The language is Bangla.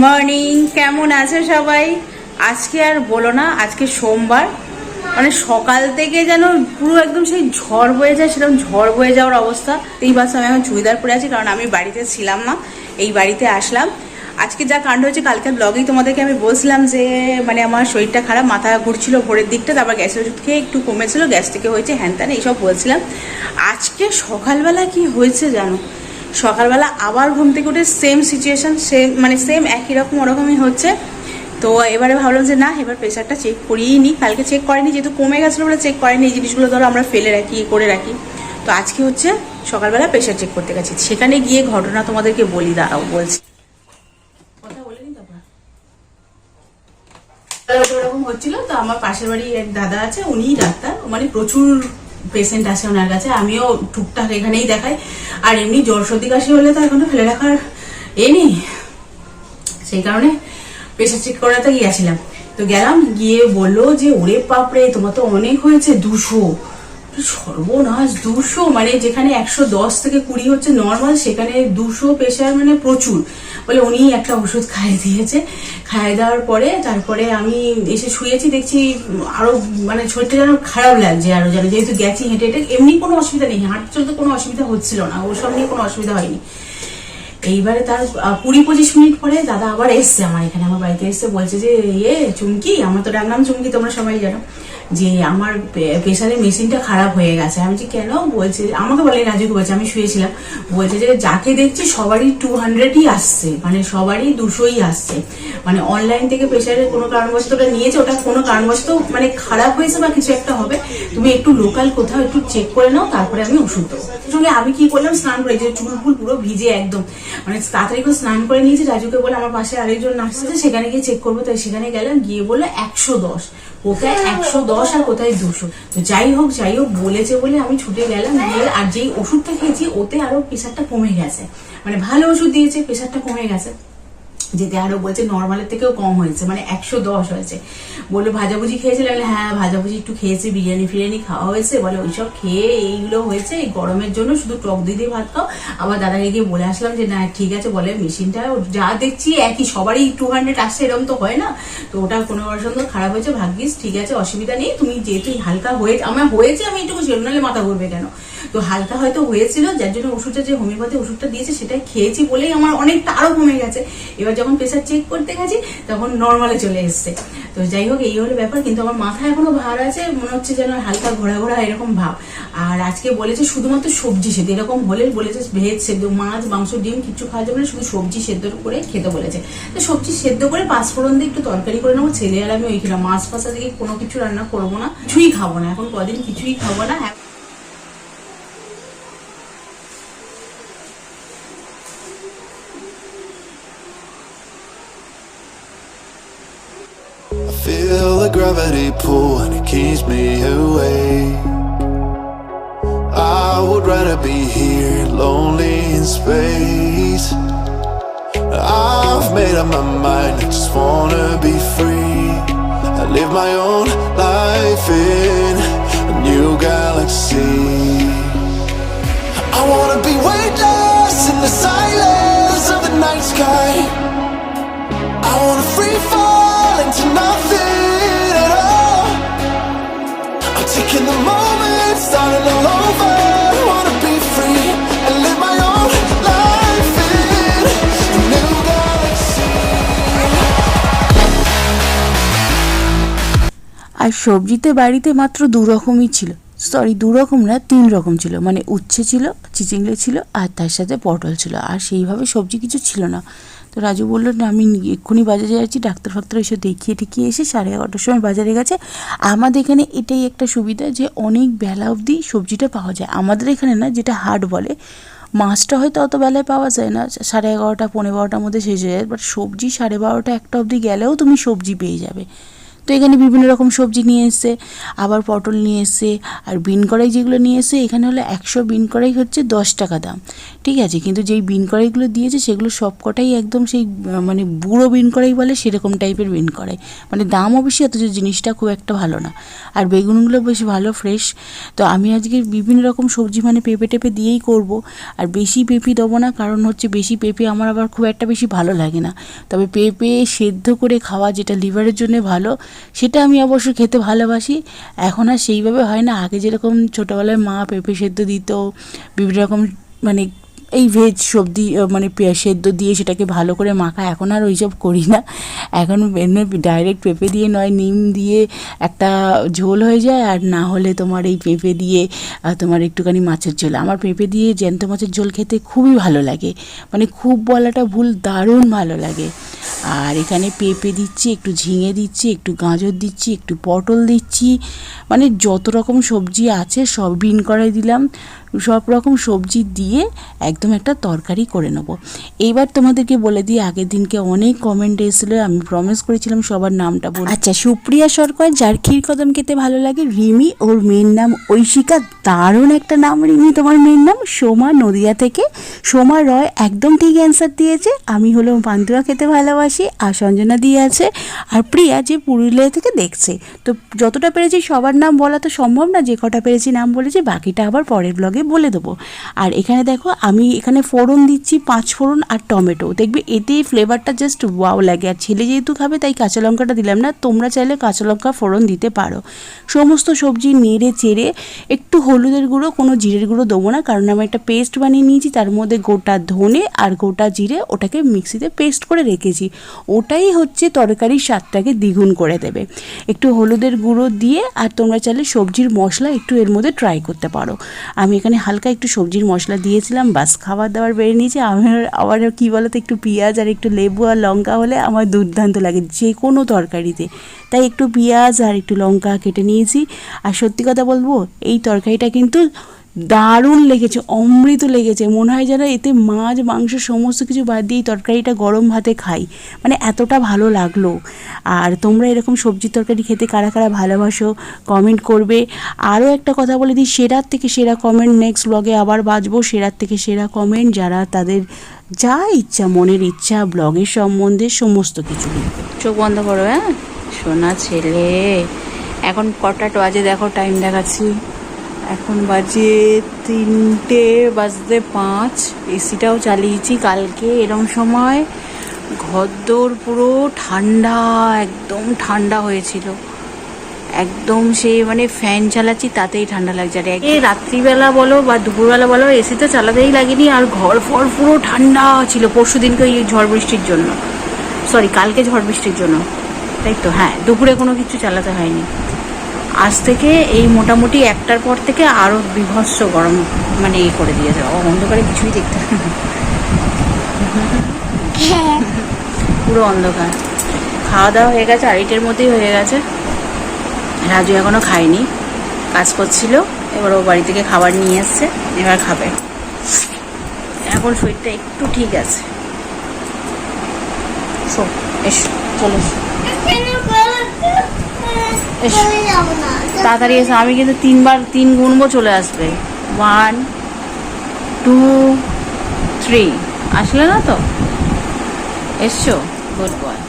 মর্নিং কেমন আছে সবাই? আজকে আর বলো না, আজকে সোমবার। মানে সকাল থেকে যেন পুরো একদম সেই ঝড় বয়ে যায়, সেরকম ঝড় বয়ে যাওয়ার অবস্থা। এই বাসে আমি এখন চুড়িদার পরে আছি, কারণ আমি বাড়িতে ছিলাম না, এই বাড়িতে আসলাম। আজকে যা কাণ্ড হয়েছে কালকের ব্লগেই তোমাদেরকে আমি বলছিলাম যে মানে আমার শরীরটা খারাপ, মাথা ঘুরছিল ভোরের দিকটা, তারপর গ্যাসের ওষুধ খেয়ে একটু কমেছিল, গ্যাস থেকে হয়েছে হ্যান ত্যান এইসব বলছিলাম। আজকে সকালবেলা কি হয়েছে জানো? সকালবেলা আবার ঘুম থেকে উঠে সেম সিচুয়েশন সেম মানে সেম একই রকম, ওরকমই হচ্ছে। তো এবারে ভাবলাম যে না, এবার প্রেশারটা চেক করিয়ে নিই। কালকে চেক করেনি, যেহেতু কমে গেছিল বলে চেক করেনি, এই জিনিসগুলো ধরো আমরা ফেলে রাখি করে রাখি। তো আজকে হচ্ছে সকালবেলা প্রেশার চেক করতে গেছি। সেখানে গিয়ে ঘটনা তোমাদেরকে বলি, দাঁড়াও, বলছি। ওরকম হচ্ছিল, তো আমার পাশের বাড়ি এক দাদা আছে, উনিই ডাক্তার। মানে প্রচুর পেশেন্ট আছে ওনার কাছে আমিও টুকটাক এখানেই দেখাই। আর এমনি জ্বর সর্দি কাশি হলে তো এখনও ফেলে রাখার এ নেই। সেই কারণে প্রেশার চেক করাতে গিয়েছিলাম। তো গেলাম, গিয়ে বলল যে, ওরে পাপড়ে তোমার তো অনেক হয়েছে, দুশো। সর্বনাশ, দুশো মানে যেখানে একশো দশ থেকে কুড়ি হচ্ছে নর্মাল সেখানে দুশো প্রেশার মানে প্রচুর। বলে উনি একটা ওষুধ খাইয়ে দিয়েছে। খাইয়ে দেওয়ার পরে, তারপরে আমি এসে শুয়েছি, দেখছি আরও মানে শরীরটা যেন খারাপ লাগছে আরও যেন, যেহেতু গেছি হেঁটে হেঁটে, এমনি কোনো অসুবিধা নেই, হাঁটতে চলতে কোনো অসুবিধা হচ্ছিল না, ওসব নিয়ে কোনো অসুবিধা হয়নি। এইবারে তার কুড়ি পঁচিশ মিনিট পরে দাদা আবার এসছে আমার এখানে, আমার বাড়িতে এসছে বলছে যে ইয়ে চুমকি, আমার তো ডাক নাম চুমকি, তোমরা সবাই জানো। যে আমার প্রেশারের মেশিনটা খারাপ হয়ে গেছে। আমি যে কেন বলছে? আমাকে বলে রাজুকে বলছে আমি শুয়েছিলাম। বলছে যে যাকে দেখছি সবারই টু হান্ড্রেডই আসছে। মানে সবারই দুশোই আসছে। মানে অনলাইন থেকে প্রেশারের কোনো কারণবশত ওটা নিয়েছে, ওটা কোনো কারণবশত মানে খারাপ হয়েছে বা কিছু একটা হবে। তুমি একটু লোকাল কোথাও একটু চেক করে নাও, তারপরে আমি ওষুধ দেবো। সঙ্গে আমি কি করলাম? স্নান করে যে চুল ফুল পুরো ভিজে একদম। মানে তাড়াতাড়ি করে স্নান করে নিয়েছি। রাজুকে বলে আমার পাশে আরেকজন নার্স আছে সেখানে গিয়ে চেক করব। তাই সেখানে গেলাম, গিয়ে বলল একশো দশ। কোথায় একশো দশ আর কোথায় দুশো? তো যাই হোক যাই হোক, বলেছে বলে আমি ছুটে গেলাম, গিয়ে আর যেই ওষুধটা খেয়েছি, ওতে আরও প্রেশারটা কমে গেছে। মানে ভালো ওষুধ দিয়েছে, প্রেশারটা কমে গেছে। যেতে আরও বলছে নর্মালের থেকেও কম হয়েছে মানে একশো দশ হয়েছে। বলল, ভাজাভুজি খেয়েছিল? হ্যাঁ ভাজাভুজি একটু খেয়েছি, বিরিয়ানি ফিরিয়ানি খাওয়া হয়েছে। বলে, ওইসব খেয়ে এইগুলো হয়েছে, এই গরমের জন্য শুধু টক দই দিয়ে ভাত খাও। আবার দাদাকে গিয়ে বলে আসলাম যে, না, ঠিক আছে, বলে মেশিনটা যা দেখছি একই, সবারই টু হান্ড্রেড আসছে, এরকম তো হয় না। তো ওটা কোনো পছন্দ খারাপ হয়েছে, ভাগ্যিস, ঠিক আছে, অসুবিধা নেই। তুমি যেহেতু হালকা হয়ে, আমার হয়েছে, আমি একটু ছিল, নাহলে মাথা ঘুরবে কেন? তো হালকা হয়তো হয়েছিল, যার জন্য ওষুধটা যে হোমিওপ্যাথি ওষুধটা দিয়েছে সেটা খেয়েছি বলেই আমার অনেকটা আরও কমে গেছে। এবার যখন প্রেশার চেক করতে গেছি, তখন নর্মালে চলে এসছে। তো যাই হোক, এই হলো ব্যাপার, কিন্তু আমার মাথা এখনও ভার আছে, মনে হচ্ছে যেন হালকা ঘোরা ঘোরা এরকম ভাব। আর আজকে বলেছে শুধুমাত্র সবজি সেদ্ধ, এরকম হলে বলেছে ভেজ সেদ্ধ, মাছ, মাংস, ডিম কিছু খাওয়া যাবে না শুধু সবজি সেদ্ধ করে খেতে বলেছে। তো সবজি সেদ্ধ করে পাঁচফোড়ন দিয়ে একটু তরকারি করে নেব, ছেলে আর আমি ওই খেলাম মাছ ফাঁসা দিয়ে কোনো কিছু রান্না করব না, কিছুই খাব না। এখন কদিন কিছুই খাব না feel the gravity pull and it keeps me away. I would rather be here, lonely in space. I've made up my mind, I just wanna be free. I live my own life in a new galaxy. I wanna be weightless in the silence of the night sky. I wanna আর সবজিতে বাড়িতে মাত্র দু রকমই ছিল। সরি দু রকম না, তিন রকম ছিল। মানে উচ্ছে ছিল চিচিংড়ে ছিল আর তার সাথে পটল ছিল। আর সেইভাবে সবজি কিছু ছিল না। তো রাজু বলল, না, আমি এক্ষুনি বাজারে যাচ্ছি, ডাক্তার ফাক্তার এসে দেখিয়ে ঠিকিয়ে এসে সাড়ে এগারোটার সময় বাজারে গেছে। আমাদের এখানে এটাই একটা সুবিধা যে অনেক বেলা অবধি সবজিটা পাওয়া যায়। আমাদের এখানে না, যেটা হাট বলে, মাছটা হয়তো অত বেলায় পাওয়া যায় না সাড়ে এগারোটা পনেরো বারোটার মধ্যে শেষ হয়ে যায় বাট সবজি সাড়ে বারোটা, একটা অবধি গেলেও তুমি সবজি পেয়ে যাবে। তো এখানে বিভিন্ন রকম সবজি নিয়ে এসছে, আবার পটল নিয়ে এসছে, আর বিন কড়াই যেগুলো নিয়ে এসছে, এখানে হলো একশো বিন কড়াই হচ্ছে দশ টাকা দাম। ঠিক আছে, কিন্তু যেই বিন কড়াইগুলো দিয়েছে, সেগুলো সব কটাই একদম সেই মানে বুড়ো বিন কড়াই বলে সেরকম টাইপের বিন কড়াই। মানে দামও বেশি অথচ জিনিসটা খুব একটা ভালো না। আর বেগুনগুলো বেশ ভালো, ফ্রেশ। তো আমি আজকে বিভিন্ন রকম সবজি মানে পেঁপে টেপে দিয়েই করব। আর বেশি পেঁপে দেবো না, কারণ হচ্ছে বেশি পেঁপে আমার আবার খুব একটা বেশি ভালো লাগে না। তবে পেঁপে সেদ্ধ করে খাওয়া যেটা লিভারের জন্য ভালো সেটা আমি অবশ্য খেতে ভালোবাসি। এখন আর সেইভাবে হয় না। আগে যেরকম ছোটোবেলায় মা পেঁপে সেদ্ধ দিত, বিভিন্ন রকম মানে এই ভেজ সবজি মানে সেদ্ধ দিয়ে সেটাকে ভালো করে মাখা। এখন আর ওইসব করি না। এখন ডাইরেক্ট পেঁপে দিয়ে নয়, নিম দিয়ে একটা ঝোল হয়ে যায়, আর না হলে তোমার এই পেঁপে দিয়ে তোমার একটুখানি মাছের ঝোল। আমার পেঁপে দিয়ে জ্যান্ত মাছের ঝোল খেতে খুবই ভালো লাগে। মানে খুব বলাটা ভুল, দারুণ ভালো লাগে। আর এখানে পেঁপে দিচ্ছি, একটু ঝিঙে দিচ্ছি, একটু গাজর দিচ্ছি, একটু পটল দিচ্ছি। মানে যত রকম সবজি আছে, সব বিন করাই দিলাম। সব রকম সবজি দিয়ে একদম একটা তরকারি করে নেব। এইবার তোমাদেরকে বলে দিই, আগের দিনকে অনেক কমেন্ট এসেছিল, আমি প্রমিস করেছিলাম সবার নামটা বল। আচ্ছা সুপ্রিয়া সরকার, যার ক্ষীর কদম খেতে ভালো লাগে, রিমি, ওর মেয়ের নাম ঐশিকা, দারুণ একটা নাম রিমি, তোমার মেয়ের নাম সোমা নদিয়া থেকে। সোমা রয় একদম ঠিক অ্যান্সার দিয়েছে, আমি হলো পান্তুয়া খেতে ভালোবাসি, আর সঞ্জনা দিয়ে আছে, আর প্রিয়া যে পুরুলিয়া থেকে দেখছে। তো যতটা পেরেছি সবার নাম বলা তো সম্ভব না, যে কটা পেরেছি নাম বলেছি, বাকিটা আবার পরের ব্লগে বলে দেবো। আর এখানে দেখো, আমি এখানে ফোড়ন দিচ্ছি, পাঁচ ফোড়ন আর টমেটো। দেখবে এতে ফ্লেভারটা জাস্ট ওয়াও লাগে। আর ছেলে যেহেতু খাবে, তাই কাঁচা লঙ্কাটা দিলাম না। তোমরা চাইলে কাঁচা লঙ্কা ফোড়ন দিতে পারো। সমস্ত সবজি নেড়ে চেড়ে একটু হলুদের গুঁড়ো, কোনো জিরের গুঁড়ো দেবো না। কারণ আমি একটা পেস্ট বানিয়ে নিয়েছি, তার মধ্যে গোটা ধনে আর গোটা জিরে ওটাকে মিক্সিতে পেস্ট করে রেখেছি। ওটাই হচ্ছে তরকারির স্বাদটাকে দ্বিগুণ করে দেবে। একটু হলুদের গুঁড়ো দিয়ে, আর তোমরা চাইলে সবজির মশলা একটু এর মধ্যে ট্রাই করতে পারো। আমি এখানে হালকা একটু সবজির মশলা দিয়েছিলাম, বাস খাবার দাবার বেড়ে নিয়েছি আমার আবার কী বলতো, একটু পেঁয়াজ আর একটু লেবু আর লঙ্কা হলে আমার দুর্দান্ত লাগে যে কোনো তরকারিতে। তাই একটু পেঁয়াজ আর একটু লঙ্কা কেটে নিয়েছি। আর সত্যি কথা বলব, এই তরকারিটা কিন্তু দারুণ লেগেছে, অমৃত লেগেছে। মনে হয় যেন এতে মাছ, মাংস সমস্ত কিছু বাদ দিয়ে তরকারিটা গরম ভাতে খাই। মানে এতটা ভালো লাগল। আর তোমরা এরকম সবজি তরকারি খেতে কারা কারা ভালোবাসো কমেন্ট করবে। আরও একটা কথা বলে দিই, সেরার থেকে সেরা কমেন্ট নেক্সট ব্লগে আবার বাজবো। সেরার থেকে সেরা কমেন্ট যারা তাদের যা ইচ্ছা, মনের ইচ্ছা ব্লগের সম্বন্ধে সমস্ত কিছু চোখ বন্ধ করো হ্যাঁ? সোনা ছেলে, এখন কটা বাজে দেখো টাইম দেখাচ্ছি। এখন বাজে তিনটে, বাজতে পাঁচ। এসিটাও চালিয়েছি কালকে এরম সময়। ঘরদোর পুরো ঠান্ডা, একদম ঠান্ডা হয়েছিল। একদম সে মানে ফ্যান চালাচ্ছি, তাতেই ঠান্ডা লাগছে। আর এই রাত্রিবেলা বলো বা দুপুরবেলা বলো, এসি তো চালাতেই লাগেনি, আর ঘর ফর পুরো ঠান্ডা ছিল পরশু দিনকে ওই ঝড় বৃষ্টির জন্য। সরি কালকে ঝড় বৃষ্টির জন্য। তাই তো? হ্যাঁ দুপুরে কোনো কিছু চালাতে হয়নি। আজ থেকে এই মোটামুটি একটার পর থেকে আরও বিভৎস গরম মানে এই করে দিয়েছে। অন্ধকারে কিছুই দেখতে পুরো অন্ধকার। খাওয়া দাওয়া হয়ে গেছে, আড়াইটের মধ্যেই হয়ে গেছে। রাজু এখনও খায়নি। কাজ করছিল, এবার ও বাড়ি থেকে খাবার নিয়ে এসছে, এবার খাবে। এখন শরীরটা একটু ঠিক আছে। এসো, চলো। তাড়াতাড়ি এসো, আমি কিন্তু তিনবার তিন গুনবো চলে আসবে। ওয়ান টু থ্রি আসলে না তো? এসছো? Good boy